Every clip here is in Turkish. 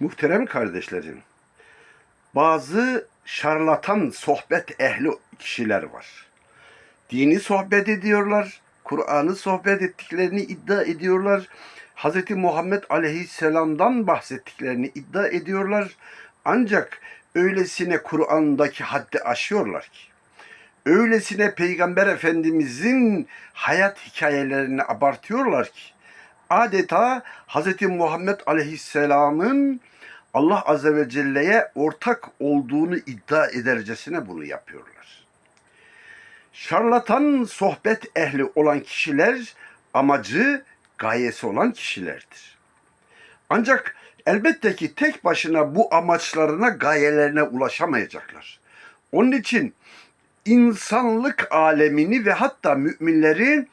Muhterem kardeşlerim, bazı şarlatan sohbet ehli kişiler var. Dini sohbet ediyorlar, Kur'an'ı sohbet ettiklerini iddia ediyorlar. Hz. Muhammed aleyhisselamdan bahsettiklerini iddia ediyorlar. Ancak öylesine Kur'an'daki haddi aşıyorlar ki, öylesine Peygamber Efendimizin hayat hikayelerini abartıyorlar ki, adeta Hz. Muhammed Aleyhisselam'ın Allah Azze ve Celle'ye ortak olduğunu iddia edercesine bunu yapıyorlar. Şarlatan sohbet ehli olan kişiler amacı, gayesi olan kişilerdir. Ancak elbette ki tek başına bu amaçlarına, gayelerine ulaşamayacaklar. Onun için insanlık alemini ve hatta müminleri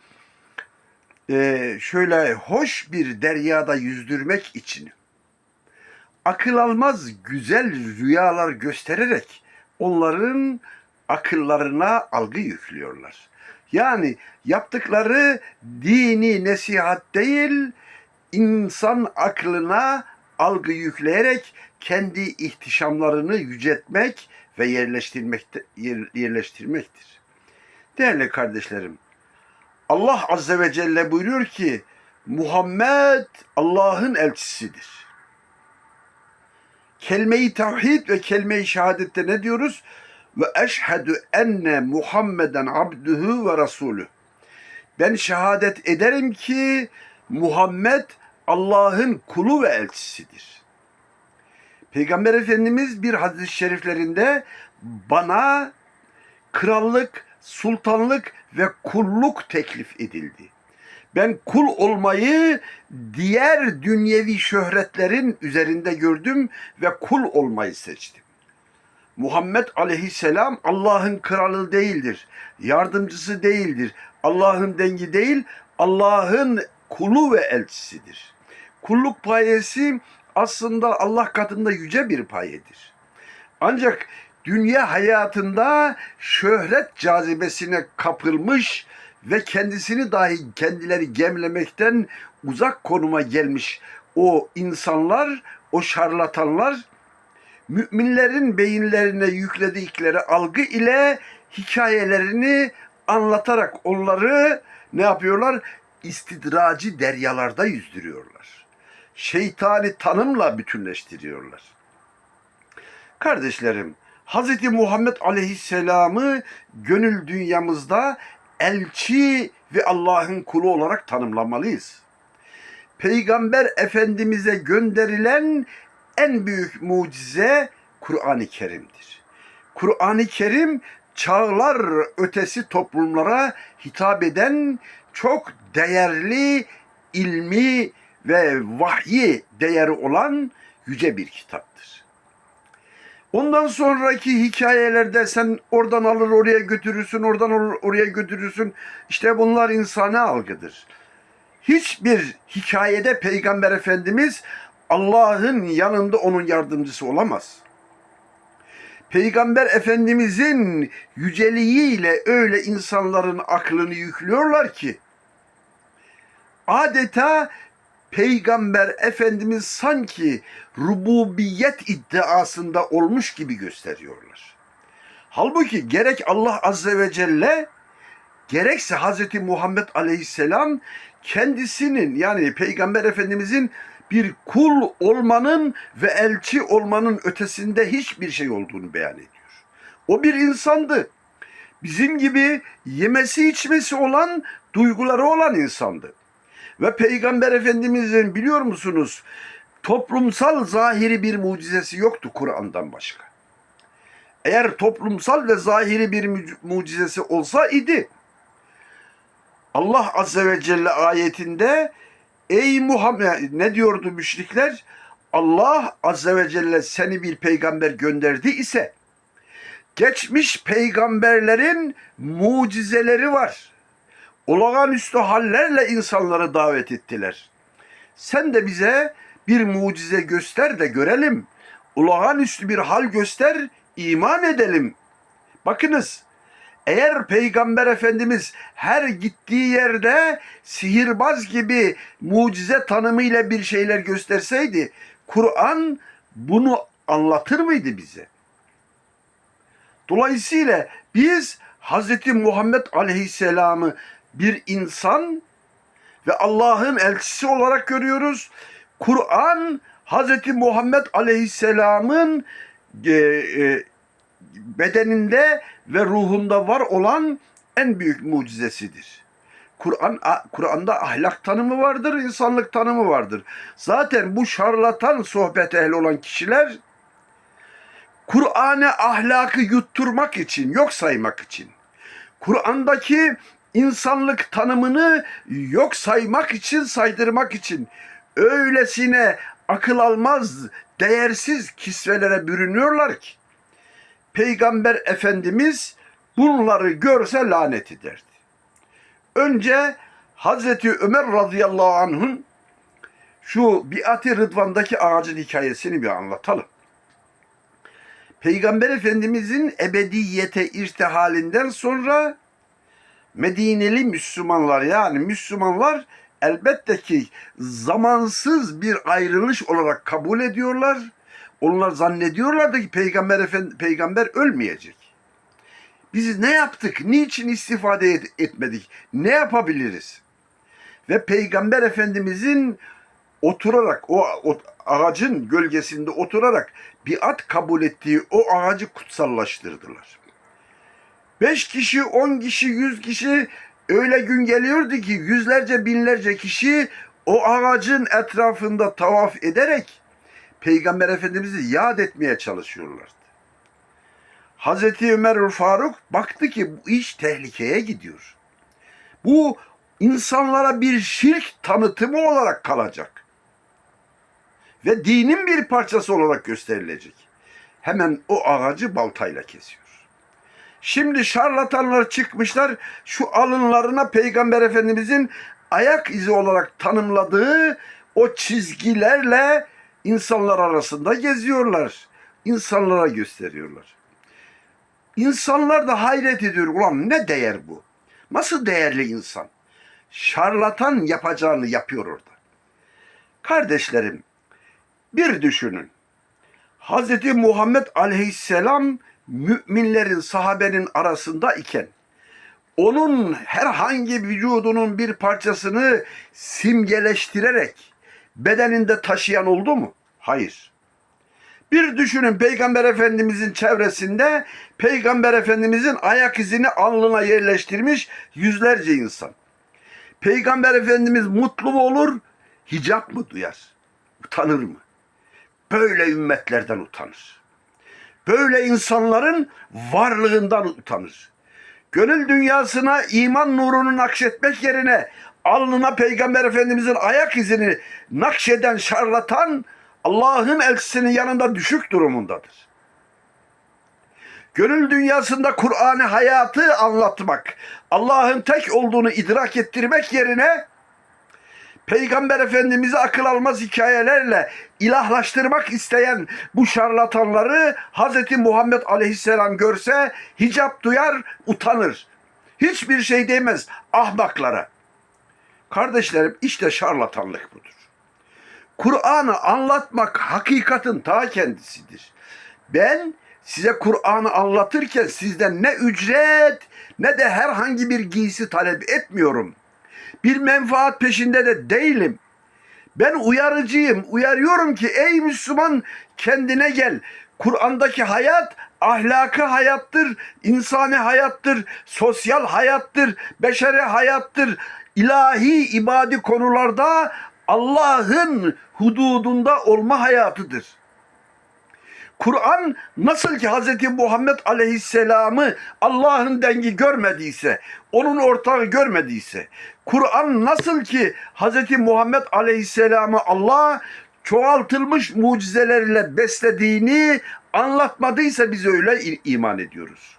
e, şöyle hoş bir deryada yüzdürmek için akıl almaz güzel rüyalar göstererek onların akıllarına algı yüklüyorlar. Yani yaptıkları dini nesihat değil, insan aklına algı yükleyerek kendi ihtişamlarını yüceltmek ve yerleştirmekte, yer- yerleştirmektir. Değerli kardeşlerim, Allah Azze ve Celle buyuruyor ki Muhammed Allah'ın elçisidir. Kelime-i tevhid ve kelime-i şehadette ne diyoruz? Ve eşhedü enne Muhammeden abduhu ve rasulü. Ben şehadet ederim ki Muhammed Allah'ın kulu ve elçisidir. Peygamber Efendimiz bir hadis-i şeriflerinde bana krallık, sultanlık ve kulluk teklif edildi. Ben kul olmayı diğer dünyevi şöhretlerin üzerinde gördüm ve kul olmayı seçtim. Muhammed aleyhisselam Allah'ın kralı değildir. Yardımcısı değildir. Allah'ın dengi değil, Allah'ın kulu ve elçisidir. Kulluk payesi aslında Allah katında yüce bir payedir. Ancak dünya hayatında şöhret cazibesine kapılmış ve kendisini dahi kendileri gemlemekten uzak konuma gelmiş o insanlar, o şarlatanlar müminlerin beyinlerine yükledikleri algı ile hikayelerini anlatarak onları ne yapıyorlar? İstidraci deryalarda yüzdürüyorlar. Şeytani tanımla bütünleştiriyorlar. Kardeşlerim, Hz. Muhammed Aleyhisselam'ı gönül dünyamızda elçi ve Allah'ın kulu olarak tanımlamalıyız. Peygamber Efendimiz'e gönderilen en büyük mucize Kur'an-ı Kerim'dir. Kur'an-ı Kerim çağlar ötesi toplumlara hitap eden çok değerli ilmi ve vahyi değeri olan yüce bir kitaptır. Ondan sonraki hikayelerde sen oradan alır oraya götürürsün, oradan alır oraya götürürsün. İşte bunlar insani algıdır. Hiçbir hikayede Peygamber Efendimiz Allah'ın yanında onun yardımcısı olamaz. Peygamber Efendimizin yüceliğiyle öyle insanların aklını yüklüyorlar ki adeta Peygamber Efendimiz sanki rububiyet iddiasında olmuş gibi gösteriyorlar. Halbuki gerek Allah Azze ve Celle gerekse Hz. Muhammed Aleyhisselam kendisinin yani Peygamber Efendimizin bir kul olmanın ve elçi olmanın ötesinde hiçbir şey olduğunu beyan ediyor. O bir insandı. Bizim gibi yemesi içmesi olan, duyguları olan insandı. Ve Peygamber Efendimizin biliyor musunuz toplumsal zahiri bir mucizesi yoktu Kur'an'dan başka. Eğer toplumsal ve zahiri bir mu- mucizesi olsa idi Allah Azze ve Celle ayetinde ey Muhammed ne diyordu müşrikler? Allah Azze ve Celle seni bir peygamber gönderdi ise geçmiş peygamberlerin mucizeleri var. Olağanüstü hallerle insanları davet ettiler. Sen de bize bir mucize göster de görelim. Olağanüstü bir hal göster, iman edelim. Bakınız, eğer Peygamber Efendimiz her gittiği yerde sihirbaz gibi mucize tanımıyla bir şeyler gösterseydi, Kur'an bunu anlatır mıydı bize? Dolayısıyla biz Hz. Muhammed Aleyhisselam'ı bir insan ve Allah'ın elçisi olarak görüyoruz. Kur'an Hz. Muhammed Aleyhisselam'ın e, e, bedeninde ve ruhunda var olan en büyük mucizesidir. Kur'an Kur'an'da ahlak tanımı vardır, insanlık tanımı vardır. Zaten bu şarlatan sohbet ehli olan kişiler Kur'an'a ahlakı yutturmak için, yok saymak için, Kur'an'daki insanlık tanımını yok saymak için, saydırmak için öylesine akıl almaz, değersiz kisvelere bürünüyorlar ki Peygamber Efendimiz bunları görse lanet ederdi. Önce Hazreti Ömer radıyallahu anh'ın şu Biat-ı Rıdvan'daki ağacın hikayesini bir anlatalım. Peygamber Efendimizin ebediyete irtihalinden sonra Medineli Müslümanlar yani Müslümanlar elbette ki zamansız bir ayrılış olarak kabul ediyorlar. Onlar zannediyorlardı ki Peygamber Efendi, Peygamber ölmeyecek. Biz ne yaptık? Niçin istifade et, etmedik? Ne yapabiliriz? Ve Peygamber Efendimizin oturarak o, o ağacın gölgesinde oturarak biat kabul ettiği o ağacı kutsallaştırdılar. Beş kişi, on kişi, yüz kişi öyle gün geliyordu ki yüzlerce binlerce kişi o ağacın etrafında tavaf ederek Peygamber Efendimiz'i yad etmeye çalışıyorlardı. Hazreti Ömer Faruk baktı ki bu iş tehlikeye gidiyor. Bu insanlara bir şirk tanıtımı olarak kalacak. Ve dinin bir parçası olarak gösterilecek. Hemen o ağacı baltayla kesiyor. Şimdi şarlatanlar çıkmışlar şu alınlarına Peygamber Efendimizin ayak izi olarak tanımladığı o çizgilerle insanlar arasında geziyorlar. İnsanlara gösteriyorlar. İnsanlar da hayret ediyor. Ulan ne değer bu? Nasıl değerli insan? Şarlatan yapacağını yapıyor orada. Kardeşlerim, bir düşünün. Hz. Muhammed aleyhisselam müminlerin, sahabenin arasında iken onun herhangi vücudunun bir parçasını simgeleştirerek bedeninde taşıyan oldu mu? Hayır. Bir düşünün Peygamber Efendimizin çevresinde Peygamber Efendimizin ayak izini alnına yerleştirmiş yüzlerce insan. Peygamber Efendimiz mutlu mu olur? Hicap mı duyar? Utanır mı? Böyle ümmetlerden utanır. Böyle insanların varlığından utanır. Gönül dünyasına iman nurunu nakşetmek yerine alnına Peygamber Efendimizin ayak izini nakşeden şarlatan Allah'ın elçisinin yanında düşük durumundadır. Gönül dünyasında Kur'an'ı hayatı anlatmak, Allah'ın tek olduğunu idrak ettirmek yerine Peygamber Efendimiz'i akıl almaz hikayelerle ilahlaştırmak isteyen bu şarlatanları Hz. Muhammed Aleyhisselam görse hicap duyar, utanır. Hiçbir şey demez ahmaklara. Kardeşlerim işte şarlatanlık budur. Kur'an'ı anlatmak hakikatin ta kendisidir. Ben size Kur'an'ı anlatırken sizden ne ücret ne de herhangi bir giysi talep etmiyorum. Bir menfaat peşinde de değilim. Ben uyarıcıyım. Uyarıyorum ki ey Müslüman kendine gel. Kur'an'daki hayat ahlakı hayattır, insani hayattır, sosyal hayattır, beşeri hayattır. İlahi ibadi konularda Allah'ın hududunda olma hayatıdır. Kur'an nasıl ki Hz. Muhammed Aleyhisselam'ı Allah'ın dengi görmediyse, onun ortağı görmediyse, Kur'an nasıl ki Hz. Muhammed Aleyhisselam'ı Allah çoğaltılmış mucizelerle beslediğini anlatmadıysa biz öyle iman ediyoruz.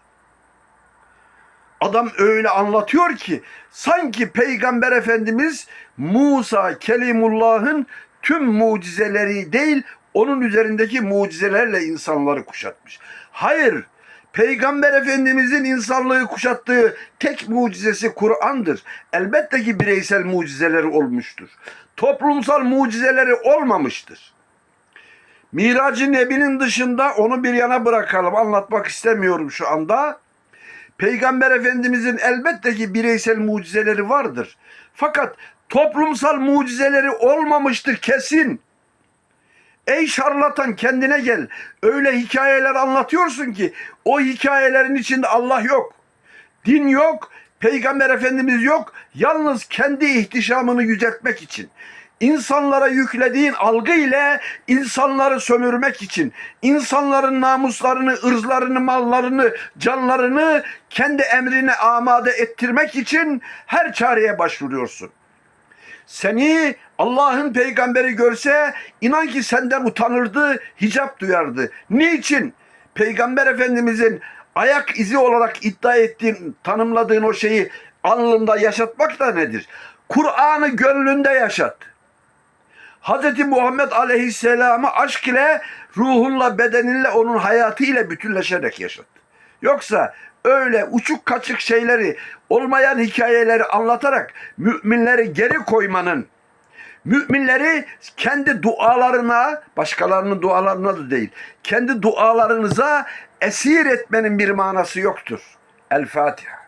Adam öyle anlatıyor ki sanki Peygamber Efendimiz Musa Kelimullah'ın tüm mucizeleri değil onun üzerindeki mucizelerle insanları kuşatmış. Hayır, Peygamber Efendimizin insanlığı kuşattığı tek mucizesi Kur'an'dır. Elbette ki bireysel mucizeleri olmuştur. Toplumsal mucizeleri olmamıştır. Miracı Nebi'nin dışında onu bir yana bırakalım. Anlatmak istemiyorum şu anda. Peygamber Efendimizin elbette ki bireysel mucizeleri vardır. Fakat toplumsal mucizeleri olmamıştır kesin. Ey şarlatan kendine gel. Öyle hikayeler anlatıyorsun ki o hikayelerin içinde Allah yok. Din yok, Peygamber Efendimiz yok. Yalnız kendi ihtişamını yüceltmek için. İnsanlara yüklediğin algı ile insanları sömürmek için, insanların namuslarını, ırzlarını, mallarını, canlarını kendi emrine amade ettirmek için her çareye başvuruyorsun. Seni Allah'ın peygamberi görse inan ki senden utanırdı, hicap duyardı. Niçin? Peygamber Efendimizin ayak izi olarak iddia ettiğin, tanımladığın o şeyi alnında yaşatmak da nedir? Kur'an'ı gönlünde yaşat. Hz. Muhammed Aleyhisselam'ı aşk ile, ruhunla, bedeninle, onun hayatı ile bütünleşerek yaşat. Yoksa öyle uçuk kaçık şeyleri, olmayan hikayeleri anlatarak müminleri geri koymanın, müminleri kendi dualarına, başkalarının dualarına da değil, kendi dualarınıza esir etmenin bir manası yoktur. El Fatiha.